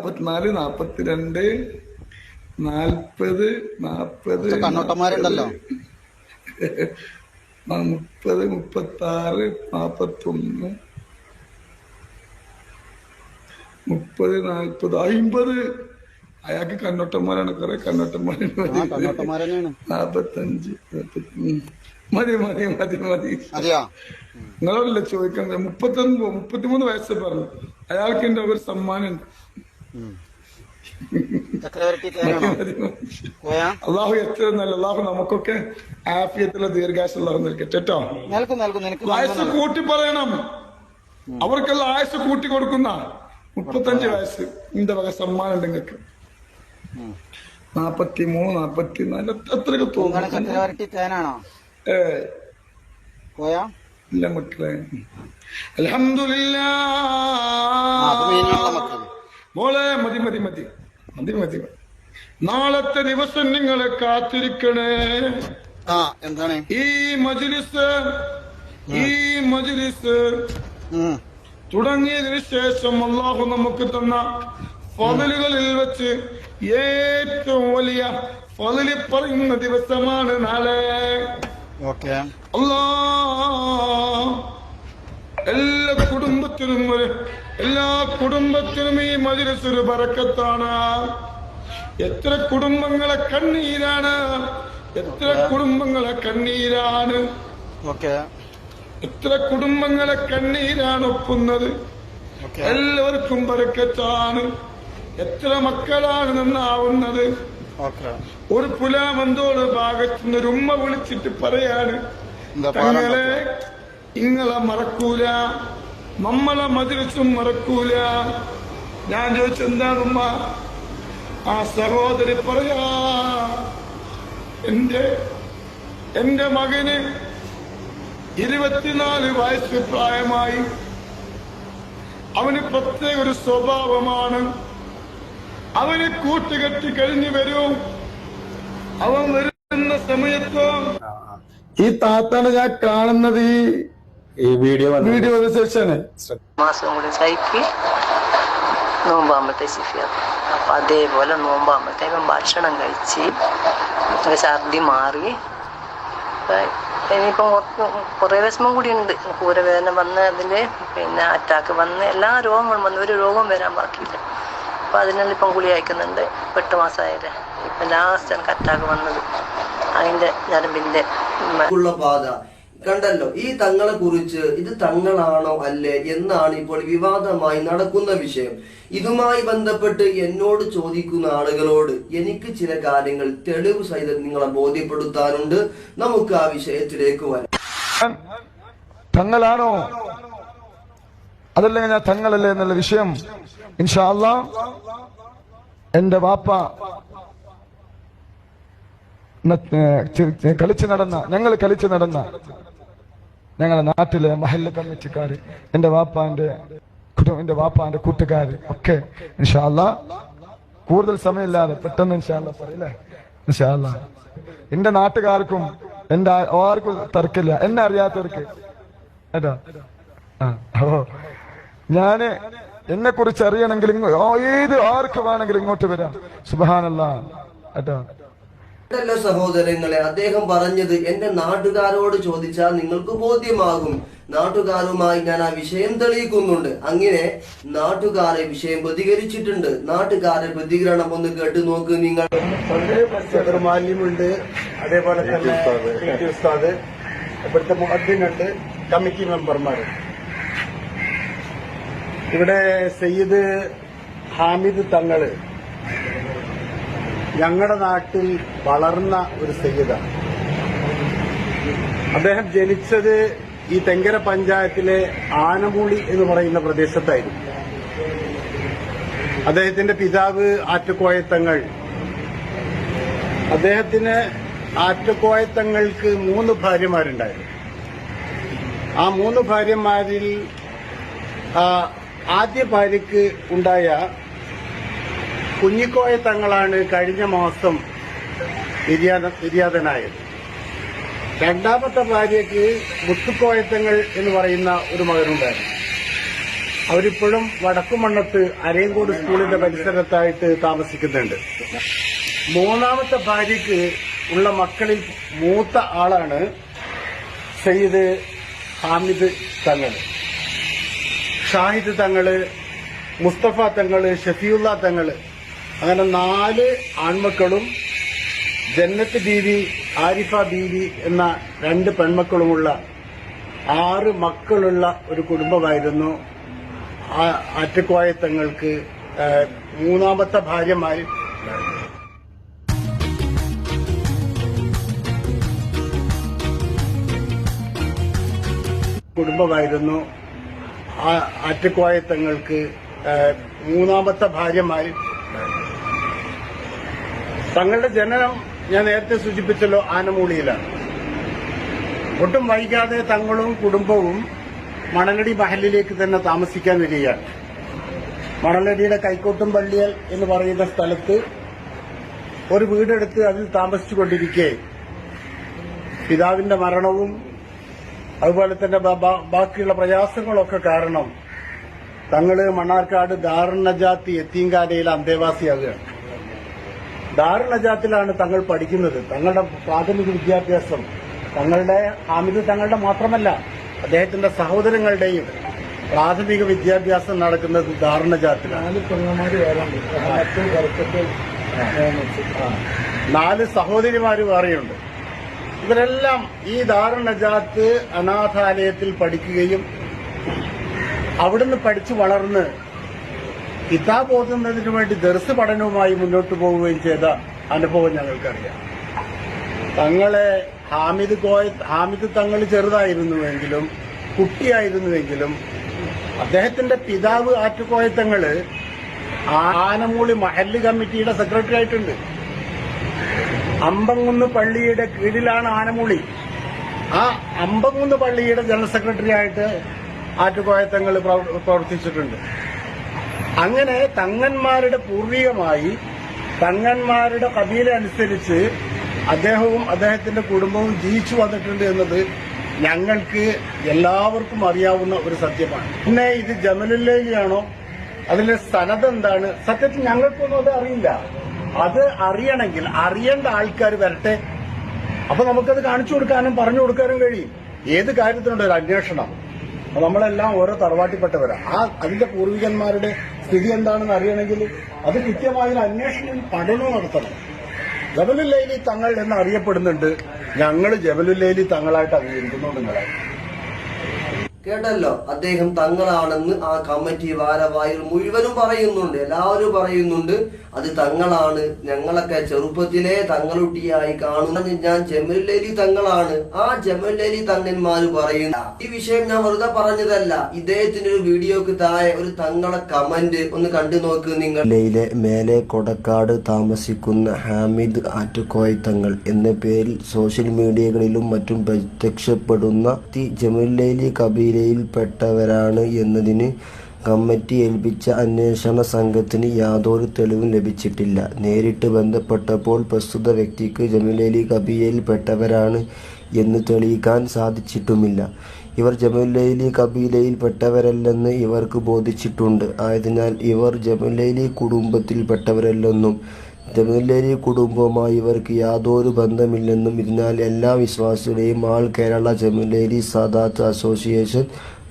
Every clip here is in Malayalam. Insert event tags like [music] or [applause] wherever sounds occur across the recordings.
നാപ്പത്തിനാല് നാപ്പത്തിരണ്ട് നാൽപ്പത് നാൽപ്പത് കണ്ണോട്ടന്മാരുണ്ടല്ലോ. മുപ്പത് മുപ്പത്തി ആറ് നാപ്പത്തൊന്ന് മുപ്പത് നാൽപ്പത് അയിമ്പത്. അയാൾക്ക് കണ്ണോട്ടന്മാരാണ് കുറെ കണ്ണോട്ടന്മാരാണ് നാപ്പത്തഞ്ച് മതി മതി മതി മതി. നിങ്ങളോടല്ലേ ചോദിക്കുന്നത് മുപ്പത്തൊന്ന് മുപ്പത്തിമൂന്ന് വയസ്സ് പറഞ്ഞു. അയാൾക്ക് എന്റെ ഒരു സമ്മാനം [laughs] അള്ളാഹു എത്ര നല്ല അള്ളാഹു നമുക്കൊക്കെ ആഫിയത്തുള്ള അള്ളാഹു നൽകട്ടെ കേട്ടോ. വയസ്സ് കൂട്ടി പറയണം. അവർക്കെല്ലാം ആയുസ് കൂട്ടി കൊടുക്കുന്ന മുപ്പത്തഞ്ച് വയസ്സ് ഇന്റെ വക സമ്മാനം നിങ്ങൾക്ക്. നാപ്പത്തി മൂന്ന് നാപ്പത്തി നാല് എത്ര തോന്നുന്നു ഏ പോയാ? ഇല്ല മക്കളെ. അൽഹംദുലില്ലാ മോളെ മതി മതി മതി. മതി മതി. നാളത്തെ ദിവസം നിങ്ങളെ കാത്തിരിക്കണേ. ആ എന്താണ്? ഈ മജ്ലിസ് ഈ മജ്ലിസ്. തുടങ്ങിയതിനു ശേഷം അള്ളാഹു നമുക്ക് തന്ന ഫതിലുകളിൽ വെച്ച് ഏറ്റവും വലിയ ഫതിൽ പറയുന്ന ദിവസമാണ് നാളെ. ഓക്കെ. അല്ലാ എല്ലാ കുടുംബത്തിനും ഒരു എല്ലാ കുടുംബത്തിനും ഈ മജിലിസ് ഒരു ബറക്കത്താണ്. എത്ര കുടുംബങ്ങളെ കണ്ണീരാണ്. എത്ര കുടുംബങ്ങളെ കണ്ണീരാണ്. എത്ര കുടുംബങ്ങളെ കണ്ണീരാണ് ഒപ്പുന്നത്. എല്ലാവർക്കും ബറക്കത്താണ്. എത്ര മക്കളാണ് നന്നാവുന്നത്. ഒരു പുലാമന്തോട് ഭാഗത്തുനിന്ന് ഒരു ഉമ്മ വിളിച്ചിട്ട് പറയാണ് തങ്ങളെ ഇങ്ങളെ മറക്കൂല. നമ്മളെ മതിരസും മറക്കൂല. ഞാൻ ചോദിച്ചെന്താണ് ഉമ്മ? ആ സഹോദരി പറയാ എന്റെ എന്റെ മകന് ഇരുപത്തിനാല് വയസ്സ് പ്രായമായി. അവന് പ്രത്യേക ഒരു സ്വഭാവമാണ്. അവന് കൂട്ടുകെട്ടി കഴിഞ്ഞു വരും. അവൻ വരുന്ന സമയത്ത് ഈ താത്താണ് ഞാൻ കാണുന്നത് ഈ വീഡിയോ വീഡിയോ വന്ന വീഡിയോ ശേഷമാണ് മാസം കൂടി സൈക്കി നോമ്പാകുമ്പോഴത്തെ ശിഫിയത് അപ്പം അതേപോലെ നോമ്പാകുമ്പോഴത്തേക്കും ഭക്ഷണം കഴിച്ച് ഛർദി മാറി. ഇനിയിപ്പം കുറേ വിഷമം കൂടി ഉണ്ട്. കൂരവേദന വന്ന് അതിൽ പിന്നെ അറ്റാക്ക് വന്ന് എല്ലാ രോഗങ്ങളും വന്ന് ഒരു രോഗവും വരാൻ ബാക്കിയില്ല. അപ്പം അതിനെല്ലാം ഇപ്പം ഗുളി അയക്കുന്നുണ്ട് ഇപ്പം എട്ട് മാസമായാലേ ഇപ്പം ലാസ്റ്റ് എനിക്ക് അറ്റാക്ക് വന്നത്. അതിന്റെ ഞരമ്പിന്റെ ഉള്ള പാത കണ്ടല്ലോ ഈ തങ്ങളെ കുറിച്ച് ഇത് തങ്ങളാണോ അല്ലേ എന്നാണ് ഇപ്പോൾ വിവാദമായി നടക്കുന്ന വിഷയം. ഇതുമായി ബന്ധപ്പെട്ട് എന്നോട് ചോദിക്കുന്ന ആളുകളോട് എനിക്ക് ചില കാര്യങ്ങൾ തെളിവ് സഹിതം നിങ്ങളെ ബോധ്യപ്പെടുത്താനുണ്ട്. നമുക്ക് ആ വിഷയത്തിലേക്ക് വരാം. തങ്ങളാണോ? അതല്ലേ ഞാൻ തങ്ങളല്ലേ എന്നുള്ള വിഷയം. ഇൻഷാല്ല എന്റെ വാപ്പ കളിച്ചു നടന്ന ഞങ്ങൾ കളിച്ചു നടന്ന ഞങ്ങളുടെ നാട്ടിലെ മഹല്ല കമ്മിറ്റിക്കാർ എന്റെ വാപ്പാന്റെ കുടുംബന്റെ എന്റെ വാപ്പാന്റെ കൂട്ടുകാര് ഒക്കെ ഇൻഷാല്ല കൂടുതൽ സമയമില്ലാതെ പെട്ടെന്ന് ഇൻഷാല്ല പറയില്ലേ ഇൻഷാല്ല എന്റെ നാട്ടുകാർക്കും എന്റെ ആ- ആർക്കും തർക്കില്ല. എന്നെ അറിയാത്തവർക്ക്. ആ ഓ. ഞാൻ എന്നെ കുറിച്ച് അറിയണമെങ്കിൽ ഏത് ആർക്ക് വേണമെങ്കിലും ഇങ്ങോട്ട് വരാം. സുബാനല്ല കേട്ടോ കണ്ടല്ലോ സഹോദരങ്ങളെ അദ്ദേഹം പറഞ്ഞത് എന്റെ നാട്ടുകാരോട് ചോദിച്ചാൽ നിങ്ങൾക്ക് ബോധ്യമാകും. നാട്ടുകാരുമായി ഞാൻ ആ വിഷയം തെളിയിക്കുന്നുണ്ട്. അങ്ങനെ നാട്ടുകാരെ വിഷയം പ്രതികരിച്ചിട്ടുണ്ട്. നാട്ടുകാരെ പ്രതികരണം ഒന്ന് കേട്ട് നോക്ക് നിങ്ങൾ. മാലിന്യമുണ്ട് അതേപോലെ തന്നെ ഉസ്താദ്. ഇവിടുത്തെ മുഹദ്ദിനുണ്ട് കമ്മിറ്റി മെമ്പർമാർ. ഇവിടെ സയ്യിദ് ഹാമിദ് തങ്ങൾ. ഞങ്ങളുടെ നാട്ടിൽ വളർന്ന ഒരു സയ്യിദാണ് അദ്ദേഹം ജനിച്ചത് ഈ തെങ്കര പഞ്ചായത്തിലെ ആനമൂളി എന്ന് പറയുന്ന പ്രദേശത്തായിരുന്നു. അദ്ദേഹത്തിന്റെ പിതാവ് ആറ്റക്കോയത്തങ്ങൾ അദ്ദേഹത്തിന് ആറ്റക്കോയത്തങ്ങൾക്ക് മൂന്ന് ഭാര്യമാരുണ്ടായിരുന്നു. ആ മൂന്ന് ഭാര്യമാരിൽ ആദ്യ ഭാര്യയ്ക്ക് ഉണ്ടായ കുഞ്ഞിക്കോയ തങ്ങളാണ് കഴിഞ്ഞ മാസം നിര്യാത നിര്യാതനായത് രണ്ടാമത്തെ ഭാര്യയ്ക്ക് മുത്തുക്കോയത്തങ്ങൾ എന്ന് പറയുന്ന ഒരു മകനുണ്ടായിരുന്നു. അവരിപ്പോഴും വടക്കുമണ്ണത്ത് അരയങ്കോട് സ്കൂളിന്റെ പരിസരത്തായിട്ട് താമസിക്കുന്നുണ്ട്. മൂന്നാമത്തെ ഭാര്യയ്ക്ക് ഉള്ള മക്കളിൽ മൂത്ത ആളാണ് സയ്യിദ് ഹാമിദ് തങ്ങൾ. ഷാഹിദ് തങ്ങൾ മുസ്തഫ തങ്ങൾ ഷഫിയുള്ള തങ്ങൾ. അങ്ങനെ നാല് ആൺമക്കളും ജന്നത്ത് ബീവി ആരിഫ ബീവി എന്ന രണ്ട് പെൺമക്കളുമുള്ള ആറ് മക്കളുള്ള ഒരു കുടുംബമായിരുന്നു. അറ്റക്കോയത്തങ്ങൾക്ക് മൂന്നാമത്തെ ഭാര്യമായി കുടുംബമായിരുന്നു. അറ്റക്കോയത്തങ്ങൾക്ക് മൂന്നാമത്തെ ഭാര്യമായി തങ്ങളുടെ ജനനം ഞാൻ നേരത്തെ സൂചിപ്പിച്ചല്ലോ ആനമൂളിയിലാണ്. ഒട്ടും വൈകാതെ തങ്ങളും കുടുംബവും മണലടി മഹലിലേക്ക് തന്നെ താമസിക്കാൻ വരികയാണ്. മണലടിയുടെ കൈക്കോട്ടും പള്ളിയൽ എന്ന് പറയുന്ന സ്ഥലത്ത് ഒരു വീടെടുത്ത് അതിൽ താമസിച്ചുകൊണ്ടിരിക്കെ. പിതാവിന്റെ മരണവും അതുപോലെ തന്നെ ബാക്കിയുള്ള പ്രയാസങ്ങളൊക്കെ കാരണം തങ്ങൾ മണ്ണാർക്കാട് ദാറുണജാത്തി എത്തീങ്കാരയിലെ അന്തേവാസിയാകുകയാണ് ദാറുണജാത്തിലാണ് തങ്ങൾ പഠിക്കുന്നത്. തങ്ങളുടെ പ്രാഥമിക വിദ്യാഭ്യാസം തങ്ങളുടെ ഹാമിദ് തങ്ങളുടെ മാത്രമല്ല അദ്ദേഹത്തിന്റെ സഹോദരങ്ങളുടെയും പ്രാഥമിക വിദ്യാഭ്യാസം നടക്കുന്നത് ദാറുണജാത്തിലാണ് നാല് സഹോദരിമാർ വേറെയുണ്ട്. ഇവരെല്ലാം ഈ ദാറുണജാത്ത് അനാഥാലയത്തിൽ പഠിക്കുകയും അവിടുന്ന് പഠിച്ചു വളർന്ന് കിതാബ് ഓതുന്നതിന് വേണ്ടി ദർസ് പഠനവുമായി മുന്നോട്ട് പോവുകയും ചെയ്ത അനുഭവം ഞങ്ങൾക്കറിയാം. തങ്ങളെ ഹാമിദ് കോയ ഹാമിദ് തങ്ങൾ ചെറുതായിരുന്നുവെങ്കിലും കുട്ടിയായിരുന്നുവെങ്കിലും അദ്ദേഹത്തിന്റെ പിതാവ് ആറ്റുകോയത്തങ്ങൾ ആനമൂളി മഹല്ല് കമ്മിറ്റിയുടെ സെക്രട്ടറി ആയിട്ടുണ്ട്. അമ്പങ്കുന്ന് പള്ളിയുടെ കീഴിലാണ് ആനമൂളി. ആ അമ്പങ്കുന്ന് പള്ളിയുടെ ജനറൽ സെക്രട്ടറി ആയിട്ട് ആറ്റുകോയത്തങ്ങൾ പ്രവർത്തിച്ചിട്ടുണ്ട്. അങ്ങനെ തങ്ങന്മാരുടെ പൂർവികമായി തങ്ങന്മാരുടെ കബീല അനുസരിച്ച് അദ്ദേഹവും അദ്ദേഹത്തിന്റെ കുടുംബവും ജീവിച്ചു വന്നിട്ടുണ്ട് എന്നത് ഞങ്ങൾക്ക് എല്ലാവർക്കും അറിയാവുന്ന ഒരു സത്യമാണ്. പിന്നെ ഇത് ജമലുല്ലയിലാണോ അതിലെ സനത് എന്താണ്? സത്യത്തിൽ ഞങ്ങൾക്കൊന്നും അത് അറിയില്ല. അത് അറിയണമെങ്കിൽ അറിയേണ്ട ആൾക്കാർ വരട്ടെ. അപ്പൊ നമുക്കത് കാണിച്ചു കൊടുക്കാനും പറഞ്ഞു കൊടുക്കാനും കഴിയും. ഏത് കാര്യത്തിനുണ്ട് ഒരു അന്വേഷണം? നമ്മളെല്ലാം ഓരോ തറവാട്ടിപ്പെട്ടവരാണ് ആ അതിന്റെ പൂർവികന്മാരുടെ സ്ഥിതി എന്താണെന്ന് അറിയണമെങ്കിൽ അത് കൃത്യമായ അന്വേഷണം പഠനവും നടത്തണം. ജബലുല്ലൈലി തങ്ങൾ എന്ന് അറിയപ്പെടുന്നുണ്ട്. ഞങ്ങൾ ജബലുല്ലൈലി തങ്ങളായിട്ട് അംഗീകരിക്കുന്നുണ്ട് നിങ്ങളെ കേട്ടല്ലോ? അദ്ദേഹം തങ്ങളാണെന്ന് ആ കമ്മിറ്റി ഭാരവാഹികൾ മുഴുവനും പറയുന്നുണ്ട്. എല്ലാവരും പറയുന്നുണ്ട്. അത് തങ്ങളാണ്. ഞങ്ങളൊക്കെ ചെറുപ്പത്തിലെ തങ്ങളുട്ടിയായി കാണുന്നത് ഞാൻ ജമലുലേലി തങ്ങളാണ്. ആ ജമലുലേലി തങ്ങന്മാര് പറയുന്ന ഈ വിഷയം ഞാൻ വെറുതെ പറഞ്ഞതല്ല. ഇദ്ദേഹത്തിന്റെ ഒരു വീഡിയോക്ക് താഴെ ഒരു തങ്ങളെ കമന്റ് ഒന്ന് കണ്ടു നോക്ക് നിങ്ങൾ. ജില്ലയിലെ മേലെ കൊടക്കാട് താമസിക്കുന്ന ഹാമിദ് ആറ്റുകോയ് തങ്ങൾ എന്ന പേരിൽ സോഷ്യൽ മീഡിയകളിലും മറ്റും പ്രത്യക്ഷപ്പെടുന്ന തി ജമുല്ലൈലി കബീലയിൽപ്പെട്ടവരാണ് എന്നതിന് കമ്മിറ്റി ഏൽപ്പിച്ച അന്വേഷണ സംഘത്തിന് യാതൊരു തെളിവും ലഭിച്ചിട്ടില്ല. നേരിട്ട് ബന്ധപ്പെട്ടപ്പോൾ പ്രസ്തുത വ്യക്തിക്ക് ജമുലേലി കബീലയിൽപ്പെട്ടവരാണ് എന്ന് തെളിയിക്കാൻ സാധിച്ചിട്ടുമില്ല. ഇവർ ജമുലൈലി കബീലയിൽപ്പെട്ടവരല്ലെന്ന് ഇവർക്ക് ബോധിച്ചിട്ടുണ്ട്. ആയതിനാൽ ഇവർ ജമുലൈലി കുടുംബത്തിൽപ്പെട്ടവരല്ലെന്നും ജമുലൈലി കുടുംബവുമായി ഇവർക്ക് യാതൊരു ബന്ധമില്ലെന്നും ഇതിനാൽ എല്ലാ വിശ്വാസികളെയും ആൾ കേരള ജമുലൈലി സദാത്ത് അസോസിയേഷൻ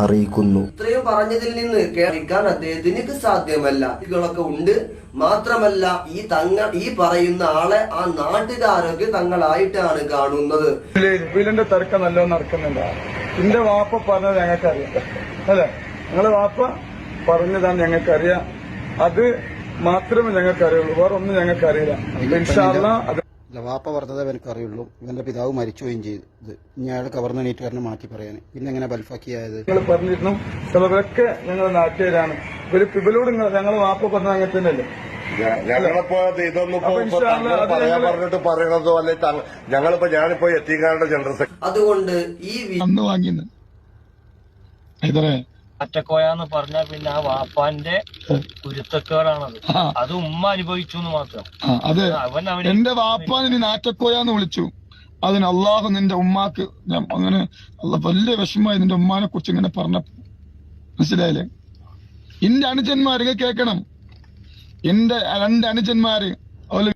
അറിയിക്കുന്നു. ഇത്രയും പറഞ്ഞതിൽ നിന്ന് കേൾക്കാൻ അദ്ദേഹത്തിന് സാധ്യമല്ല. ഉണ്ട്. മാത്രമല്ല ഈ തങ്ങൾ ഈ പറയുന്ന ആളെ ആ നാട്ടുകാരൊക്കെ തങ്ങളായിട്ടാണ് കാണുന്നത്. വീടിന്റെ തിരക്ക് നല്ലോണം നടക്കുന്നുണ്ട്. എന്റെ വാപ്പ പറഞ്ഞത് ഞങ്ങൾക്കറിയാം. അല്ലെ? ഞങ്ങളെ വാപ്പ പറഞ്ഞതാണ് ഞങ്ങൾക്കറിയാം. അത് മാത്രമേ ഞങ്ങൾക്കറിയുള്ളൂ. വേറെ ഒന്നും ഞങ്ങൾക്കറിയില്ല ഇൻഷാല്ല വാപ്പ പറഞ്ഞത് എനിക്ക് അറിയുള്ളൂ ഇവന്റെ പിതാവ് മരിച്ചുകയും ചെയ്തു. ഇനി അയാൾ കവർന്ന നീറ്റുകാരനെ മാറ്റി പറയാൻ പിന്നെ എങ്ങനെ ബൽഫാക്കിയായത്? നിങ്ങൾ പറഞ്ഞിരുന്നു ചിലവരൊക്കെ ഞങ്ങൾ നാട്ടുകാരാണ്. ഒരു പിബലോട് നിങ്ങൾ ഞങ്ങൾ വാപ്പ പറഞ്ഞ അങ്ങനെ തന്നെയല്ലേ? ഞങ്ങളിപ്പോ ഇതൊന്നും ഇപ്പോ പറയാൻ പറഞ്ഞിട്ട് പറയണതോ അല്ലെ ഞങ്ങളിപ്പോ ഞാനിപ്പോ എത്തിക്കാരുടെ ജനറൽ സെക്രട്ടറി അതുകൊണ്ട് ഈ വി- അന്ന് വാങ്ങിയത് ഇതറേ അറ്റക്കോയാന്ന് പറഞ്ഞാൽ പിന്നെ ആ വാപ്പാന്റെ കുരുത്തക്കേടാണത് അത് ഉമ്മ അനുഭവിച്ചു എന്ന് മാത്രം അതെ അവൻ അവന് എന്റെ വാപ്പാനെ നീ നാറ്റക്കോയാന്ന് വിളിച്ചു. അതിന് അള്ളാഹു നിന്റെ ഉമ്മാക്ക് ഞാൻ അങ്ങനെ വലിയ വിഷമമായി നിന്റെ ഉമ്മാനെ കുറിച്ച് ഇങ്ങനെ പറഞ്ഞപ്പോ. മനസ്സിലായില്ലേ? എന്റെ അനുജന്മാര് കേൾക്കണം. എന്റെ രണ്ട് അനുജന്മാര് ഓൽ